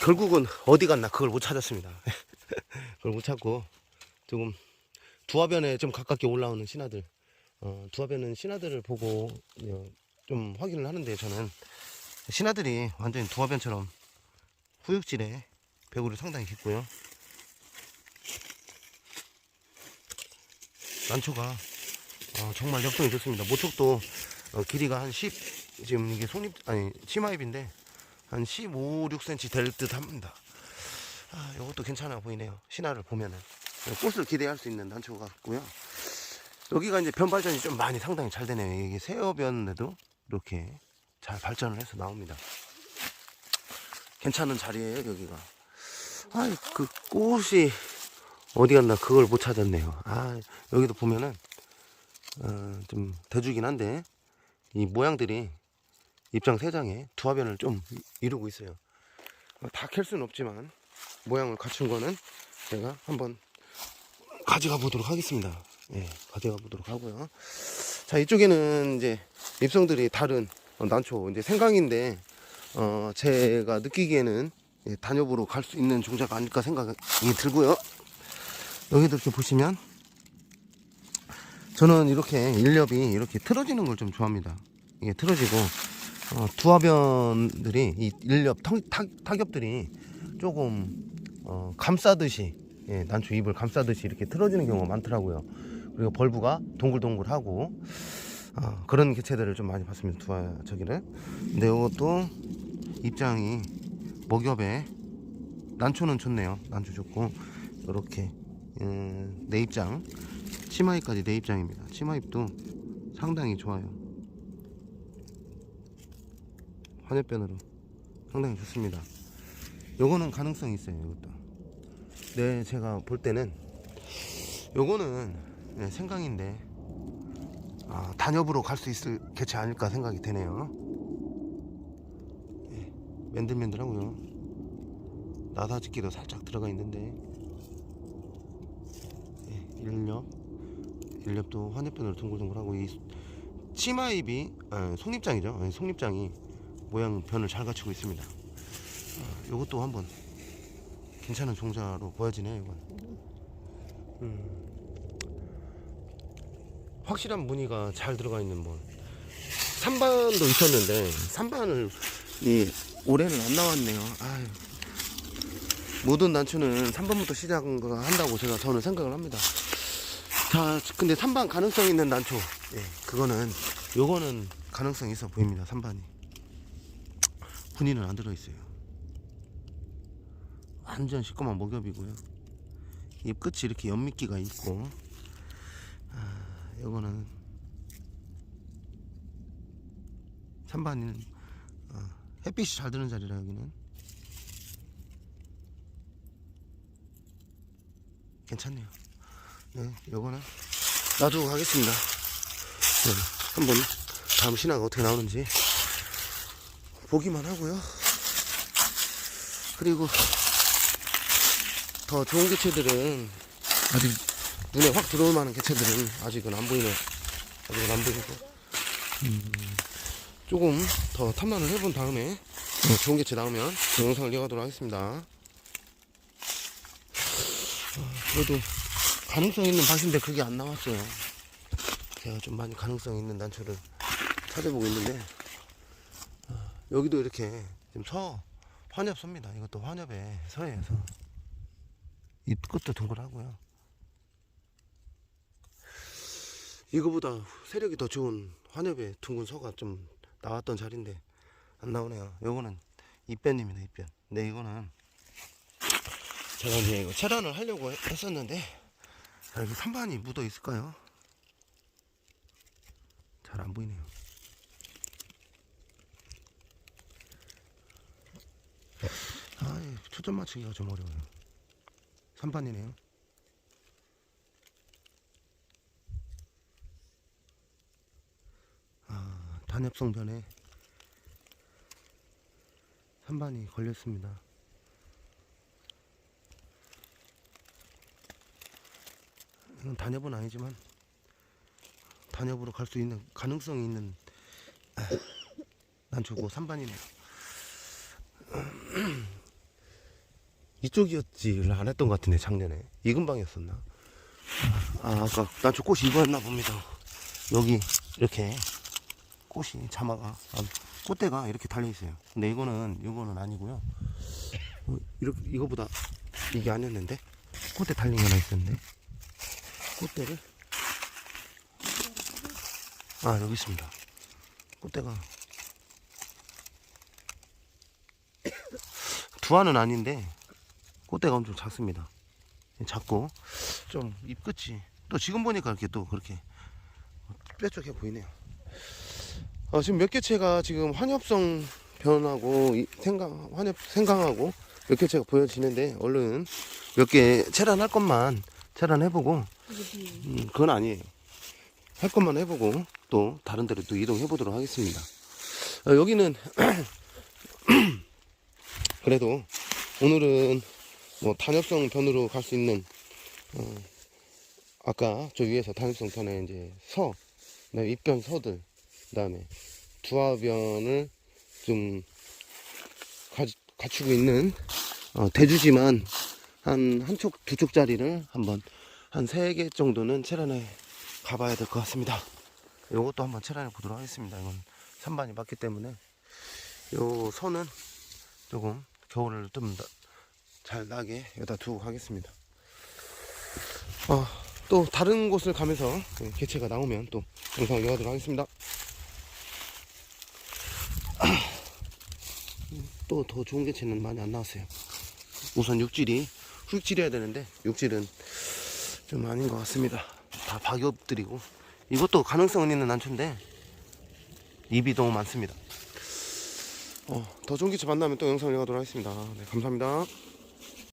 결국은 어디 갔나 그걸 못 찾았습니다. 그걸 못 찾고 조금 두화변에 좀 가깝게 올라오는 신하들, 어, 두화변은 신하들을 보고 어, 좀 확인을 하는데 저는 신하들이 완전히 두화변처럼 후육질에 배구를 상당히 깊고요. 난초가 어, 정말 역동이 좋습니다. 모촉도 어, 길이가 한 10, 지금 이게 손입, 아니, 치마입인데 한 15, 6cm 될 듯 합니다. 아, 이것도 괜찮아 보이네요. 신화를 보면은. 꽃을 기대할 수 있는 난초 같고요. 여기가 이제 변 발전이 좀 많이 상당히 잘 되네요. 이게 세어변에도 이렇게 잘 발전을 해서 나옵니다. 괜찮은 자리예요, 여기가. 아, 그 꽃이 어디 갔나 그걸 못 찾았네요. 아, 여기도 보면은 어, 좀 대주긴 한데 이 모양들이 입장 세 장에 두화변을 좀 이루고 있어요. 어, 다캘 수는 없지만 모양을 갖춘 거는 제가 한번 가져가 보도록 하겠습니다. 예, 가져가 보도록 하고요. 자, 이쪽에는 이제 입성들이 다른 어, 난초 이제 생강인데 어, 제가 느끼기에는 예, 단엽으로 갈 수 있는 종자가 아닐까 생각이 들고요. 여기도 이렇게 보시면 저는 이렇게 일렵이 이렇게 틀어지는 걸 좀 좋아합니다. 이게 틀어지고 어, 두화변들이 이 일렵 타, 타, 타겹들이 조금 어, 감싸듯이 예, 난초 잎을 감싸듯이 이렇게 틀어지는 경우가 많더라고요. 그리고 벌브가 동글동글하고 어, 그런 개체들을 좀 많이 봤습니다. 두화 저기를. 근데 이것도 입장이 먹엽에 난초는 좋네요. 난초 좋고 이렇게 음, 내 입장 치마잎까지 내 입장입니다. 치마잎도 상당히 좋아요. 환엽변으로 상당히 좋습니다. 요거는 가능성이 있어요. 이것도. 네, 제가 볼 때는 요거는 네, 생강인데 아, 단엽으로 갈 수 있을 개체 아닐까 생각이 되네요. 예, 맨들맨들하고요. 나사짓기도 살짝 들어가 있는데 예, 일렵 일렵도 환엽변으로 둥글둥글하고 이 치마잎이 아, 속립장이죠. 예, 속립장이 모양 변을 잘 갖추고 있습니다. 아, 요것도 한번 괜찮은 종자로 보여지네요. 이건. 음, 확실한 무늬가 잘 들어가 있는 뭐 3반도 있었는데 3반을 이 올해는 안 나왔네요. 아유. 모든 난초는 3번부터 시작한다고 제가 저는 생각을 합니다. 자, 근데 3반 가능성 있는 난초. 예, 그거는, 요거는 가능성이 있어 보입니다. 3반이. 분위는 안 들어있어요. 완전 시꺼먼 목엽이고요. 잎 끝이 이렇게 연미끼가 있고, 아, 요거는 3반은 어, 햇빛이 잘 드는 자리라 여기는 괜찮네요. 네, 요거는 놔두고 가겠습니다. 네, 한번 다음 신화가 어떻게 나오는지 보기만 하고요. 그리고 더 좋은 개체들은 아직 눈에 확 들어올 만한 개체들은 아직은 안 보이네요. 아직은 안 보이고 음, 조금 더 탐란을 해본 다음에 어, 좋은 개체 나오면 그 영상을 이어가도록 하겠습니다. 어, 그래도 가능성 있는 밭인데 그게 안 나왔어요. 제가 좀 많이 가능성 있는 난초를 찾아보고 있는데 어, 여기도 이렇게 지금 서 환엽 섭니다. 이것도 환엽에 서예요. 서. 이 끝도 동글하고요. 이거보다 세력이 더 좋은 환엽의 둥근 서가 좀 나왔던 자리인데 안 나오네요. 요거는 입변입니다. 입변. 근데 이거는 제가 이제 이거 체란을 하려고 했- 했었는데 자, 여기 3반이 묻어 있을까요? 잘 안 보이네요. 아, 초점 맞추기가 좀 어려워요. 3반이네요. 아, 단엽성변에 3반이 걸렸습니다. 이건 단엽은 아니지만 단엽으로 갈 수 있는 가능성이 있는 난초고 3반이네요. 이쪽이었지를 안 했던 것 같은데 작년에 이 근방이었었나? 아 아까 난 저 꽃이 이거였나 봅니다. 여기 이렇게 꽃이 자마가 아, 꽃대가 이렇게 달려 있어요. 근데 이거는 이거는 아니고요. 어, 이렇게 이거보다 이게 아니었는데 꽃대 달린 게 하나 있었는데 꽃대를 아 여기 있습니다. 꽃대가 두 알은 아닌데 꽃대가 엄청 작습니다. 작고 좀 잎 끝이 또 지금 보니까 이렇게 또 그렇게 뾰족해 보이네요. 어, 지금 몇 개체가 지금 환엽성 변하고 이- 생강 환엽 생강하고 몇 개체가 보여지는데 얼른 몇 개 체란할 것만 체란해보고 음, 그건 아니에요. 할 것만 해보고 또 다른 데로 또 이동해 보도록 하겠습니다. 어, 여기는 그래도 오늘은 뭐 단엽성 변으로 갈 수 있는 어, 아까 저 위에서 단엽성 변에 이제 서, 그다음에 입변 서들, 그다음에 두화변을 좀 가, 갖추고 있는 어, 대주지만 한 한쪽 두 쪽짜리를 한번 한 세 개 정도는 체란해 가봐야 될 것 같습니다. 요것도 한번 체란해 보도록 하겠습니다. 이건 산반이 맞기 때문에 요 선은 조금 겨울을 좀 잘 나게 여기다 두고 가겠습니다. 어, 또 다른 곳을 가면서 예, 개체가 나오면 또 영상을 이어가도록 하겠습니다. 또 더 좋은 개체는 많이 안 나왔어요. 우선 육질이 흙질해야 되는데 육질은 좀 아닌 것 같습니다. 다 박엽들이고 이것도 가능성은 있는 난초인데 입이 너무 많습니다. 어, 더 좋은 개체 만나면 또 영상을 이어가도록 하겠습니다. 네, 감사합니다.